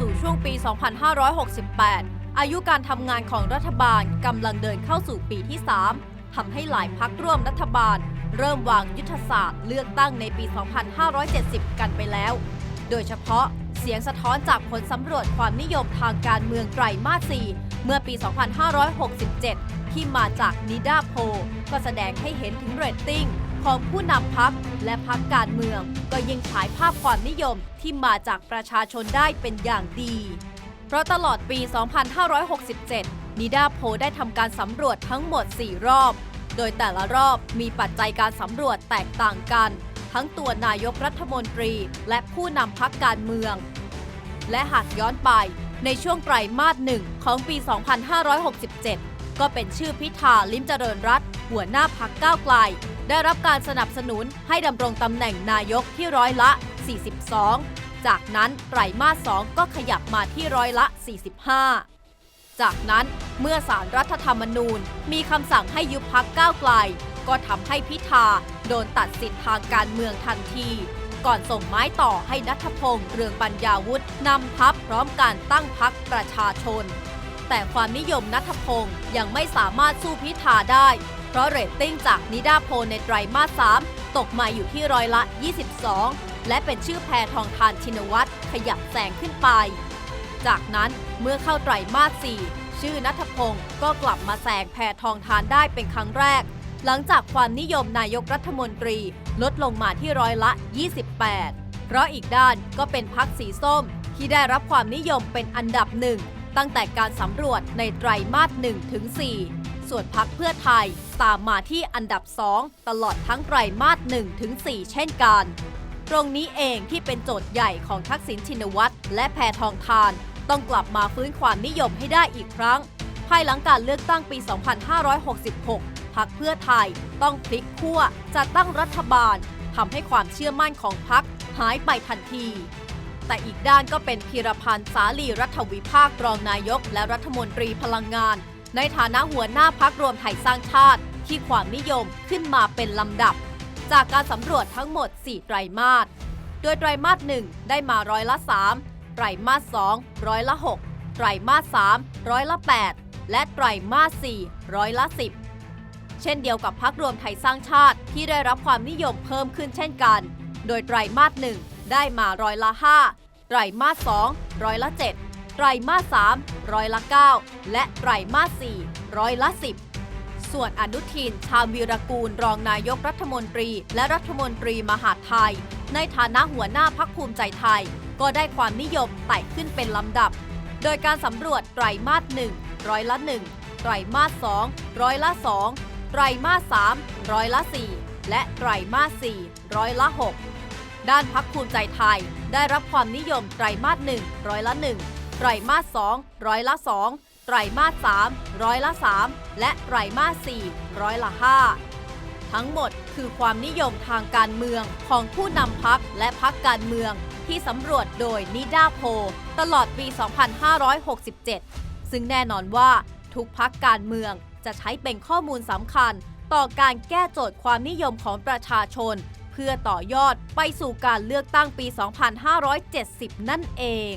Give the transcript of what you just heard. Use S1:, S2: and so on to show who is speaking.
S1: สู่ช่วงปี 2568 อายุการทำงานของรัฐบาลกำลังเดินเข้าสู่ปีที่ 3 ทำให้หลายพักร่วมรัฐบาล เริ่มวางยุทธศาสตร์เลือกตั้งในปี 2570 กันไปแล้ว โดยเฉพาะเสียงสะท้อนจากผลสำรวจความนิยมทางการเมืองไตรมาส 4 เมื่อปี 2567 ที่มาจากนิดาโพก็แสดงให้เห็นถึงเรตติ้ง ของผู้นำพักและพักการเมือง ก็ยิ่งฉายภาพความนิยมที่มาจากประชาชนได้เป็นอย่างดี เพราะตลอดปี 2567 นิดาโพได้ทำการสำรวจทั้งหมด 4 รอบ โดยแต่ละรอบมีปัจจัยการสำรวจแตกต่างกัน ทั้งตัวนายกรัฐมนตรีและผู้นำพักการเมือง และหากย้อนไปในช่วงไตรมาสหนึ่งของปี 2567 ก็เป็นชื่อพิธาลิมเจริญรัตหัวหน้าพักก้าวไกล ได้รับการสนับสนุนให้ดำรงตำแหน่งนายกที่ร้อยละ 42 จากนั้นไตรมาส 2 ก็ขยับมาที่ร้อยละ 45 จากนั้นเมื่อสารรัฐธรรมนูญมีคำสั่งให้ยุบพักก้าวไกล ก็ทำให้พิธาโดนตัดสิทธิ์ทางการเมืองทันที ก่อนส่งไม้ต่อให้นัทพงษ์เรืองปัญญาวุฒินำทัพพร้อมการตั้งพักประชาชน แต่ความนิยมนัทพงษ์ยังไม่สามารถสู้พิธาได้ เพราะเรตติ้งจากนิดาโพในไตรมาส 3 ตกมาอยู่ที่ร้อยละ 22 และเป็นชื่อแพทองทานชินวัตรขยับแซงขึ้นไป จากนั้นเมื่อเข้าไตรมาส 4 ชื่อนัทพงศ์ก็กลับมาแซงแพทองทานได้เป็นครั้งแรก หลังจากความนิยมนายกรัฐมนตรีลดลงมาที่ร้อยละ 28 เพราะอีกด้านก็เป็นพักสีส้มที่ได้รับความนิยมเป็นอันดับหนึ่งตั้งแต่การสำรวจในไตรมาส1ถึง4 ส่วนพักเพื่อไทย ตามมาที่อันดับ 2 ตลอดทั้งไตรมาส1ถึง4เช่นกัน ตรงนี้เองที่เป็นโจทย์ใหญ่ของทักษิณชินวัตรและแพทองทาน ต้องกลับมาฟื้นความนิยมให้ได้อีกครั้ง ภายหลังการเลือกตั้งปี 2566 พักเพื่อไทยต้องพลิกขั้วจัดตั้งรัฐบาลทำให้ความเชื่อมั่นของพักหายไปทันทีแต่อีกด้านก็เป็นพีรพันธ์สาลีรัฐวิภาครองนายก และรัฐมนตรีพลังงาน ในฐานะหัวหน้าพักรวมไทยสร้างชาติ ที่ความนิยมขึ้นมาเป็นลำดับ จากการสำรวจทั้งหมด 4 ไตรมาส โดยไตรมาส 1 ได้มาร้อยละ 3 ไตรมาส 2 ร้อยละ 6 ไตรมาส 3 ร้อยละ 8 และไตรมาส 4 ร้อยละ 10 เช่นเดียวกับพักรวมไทยสร้างชาติที่ได้รับความนิยมเพิ่มขึ้นเช่นกัน โดยไตรมาส 1 ได้มาร้อยละ 5 ไตรมาส 2 ร้อยละ 7 ไตรมาส3ร้อยละ 9 และไตรมาส4ร้อยละ 10 ส่วนอนุทิน ชาญวีรกูล รองนายกรัฐมนตรี และรัฐมนตรีมหาดไทย ในฐานะหัวหน้าพักภูมิใจไทย ก็ได้ความนิยมไต่ขึ้นเป็นลำดับ โดยการสำรวจไตรมาส1ร้อยละ 1 ไตรมาส2ร้อยละ 2 ไตรมาส3ร้อยละ 4 และไตรมาส4ร้อยละ 6ด้านพักภูมิใจไทยได้รับความนิยมไตรมาส1ร้อยละ 1 ไตรมาส2ร้อยละ 2 ไตรมาส3ร้อยละ 3 และไตรมาส4ร้อยละ 5 ทั้งหมดคือความนิยมทางการเมืองของผู้นำพักและพักการเมืองที่สำรวจโดยนิดาโพตลอดปี 2567 ซึ่งแน่นอนว่าทุกพักการเมืองจะใช้เป็นข้อมูลสำคัญต่อการแก้โจทย์ความนิยมของประชาชน เพื่อต่อยอดไปสู่การเลือกตั้งปี 2570 นั่นเอง